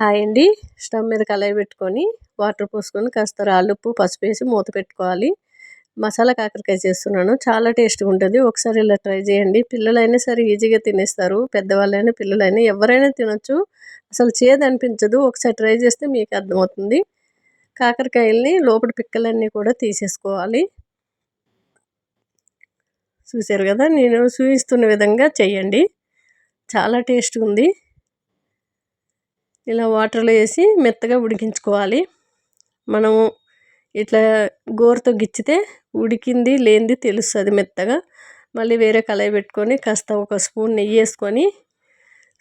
Hi అండి stove మీద కళాయి పెట్టుకొని వాటర్ పోసుకొని కాస్త రాళ్ళుప్పు పసుపు వేసి మూత పెట్టుకోవాలి. మసాలా కాకరకాయ చేస్తున్నాను. చాలా టేస్ట్గా ఉంటుంది. ఒకసారి ఇలా ట్రై చేయండి. పిల్లలైనా సరే ఈజీగా తినేస్తారు. పెద్దవాళ్ళైనా పిల్లలైనా ఎవరైనా తినొచ్చు. అసలు చేదు అనిపించదు. ఒకసారి ట్రై చేస్తే మీకు అర్థమవుతుంది. కాకరకాయల్ని లోపల పిక్కలన్నీ కూడా తీసేసుకోవాలి. చూసారు కదా? నేను చూపిస్తున్న విధంగా చేయండి. చాలా టేస్ట్గా ఉంది. ఇలా వాటర్లో వేసి మెత్తగా ఉడికించుకోవాలి. మనము ఇట్లా గోరుతో గిచ్చితే ఉడికింది లేనిది తెలుస్తుంది మెత్తగా. మళ్ళీ వేరే కళాయి పెట్టుకొని కాస్త ఒక స్పూన్ నెయ్యి వేసుకొని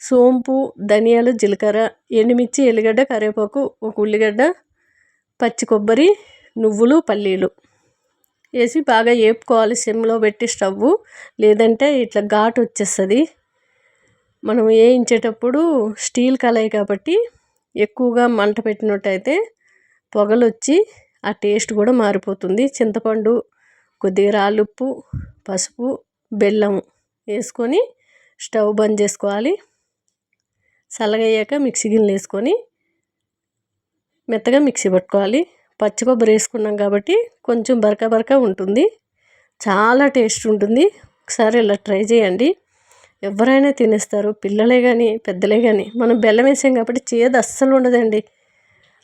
సోంపు ధనియాలు జీలకర్ర ఎండుమిర్చి ఎల్లిగడ్డ కరివేపాకు ఒక ఉల్లిగడ్డ పచ్చి కొబ్బరి నువ్వులు పల్లీలు వేసి బాగా వేపుకోవాలి సిమ్లో పెట్టి స్టవ్ లేదంటే ఇట్లా ఘాటు వచ్చేస్తుంది. మనం వేయించేటప్పుడు స్టీల్ కళాయి కాబట్టి ఎక్కువగా మంట పెట్టినట్టయితే పొగలు వచ్చి ఆ టేస్ట్ కూడా మారిపోతుంది. చింతపండు కొద్దిగా రాళ్ళుప్పు పసుపు బెల్లం వేసుకొని స్టవ్ బంద్ చేసుకోవాలి. చల్లగయ్యాక మిక్సీ గిన్నెలు వేసుకొని మెత్తగా మిక్సీ పట్టుకోవాలి. పచ్చి కొబ్బరి వేసుకున్నాం కాబట్టి కొంచెం బరక బరక ఉంటుంది. చాలా టేస్ట్ ఉంటుంది. ఒకసారి ఇలా ట్రై చేయండి. ఎవరైనా తినేస్తారు పిల్లలే కానీ పెద్దలే కానీ మనం బెల్లం వేసాం కాబట్టి చేదు అస్సలు ఉండదండి.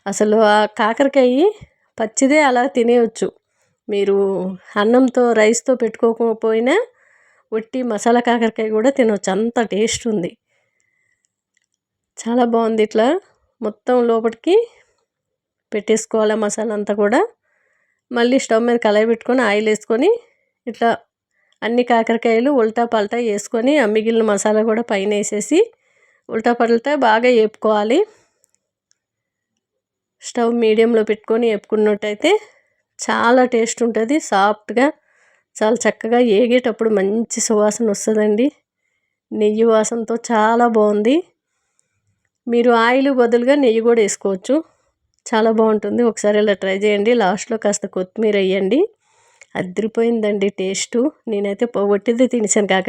అసలు ఆ కాకరకాయ పచ్చిదే అలా తినేయచ్చు. మీరు అన్నంతో రైస్తో పెట్టుకోకపోయినా ఒట్టి మసాలా కాకరకాయ కూడా తినవచ్చు అంత టేస్ట్ ఉంది. చాలా బాగుంది ఇట్లా. మొత్తం లోపలికి పెట్టేసుకోవాలి మసాలా అంతా కూడా. మళ్ళీ స్టవ్ మీద కళాయి పెట్టుకొని ఆయిల్ వేసుకొని ఇట్లా అన్ని కాకరకాయలు ఉల్టా పల్టా వేసుకొని ఆ మిగిలిన మసాలా కూడా పైన వేసేసి ఉల్టా పల్టా బాగా వేపుకోవాలి. స్టవ్ మీడియంలో పెట్టుకొని వేపుకున్నట్టయితే చాలా టేస్ట్ ఉంటుంది సాఫ్ట్గా చాలా చక్కగా ఏగేటప్పుడు మంచి సువాసన వస్తుందండి. నెయ్యి వాసనతో చాలా బాగుంది. మీరు ఆయిల్ బదులుగా నెయ్యి కూడా వేసుకోవచ్చు. చాలా బాగుంటుంది. ఒకసారి ఇలా ట్రై చేయండి. లాస్ట్లో కాస్త కొత్తిమీర వేయండి. అదిరిపోయిందండి టేస్టు. నేనైతే పోగొట్టింది తినేసాను కాక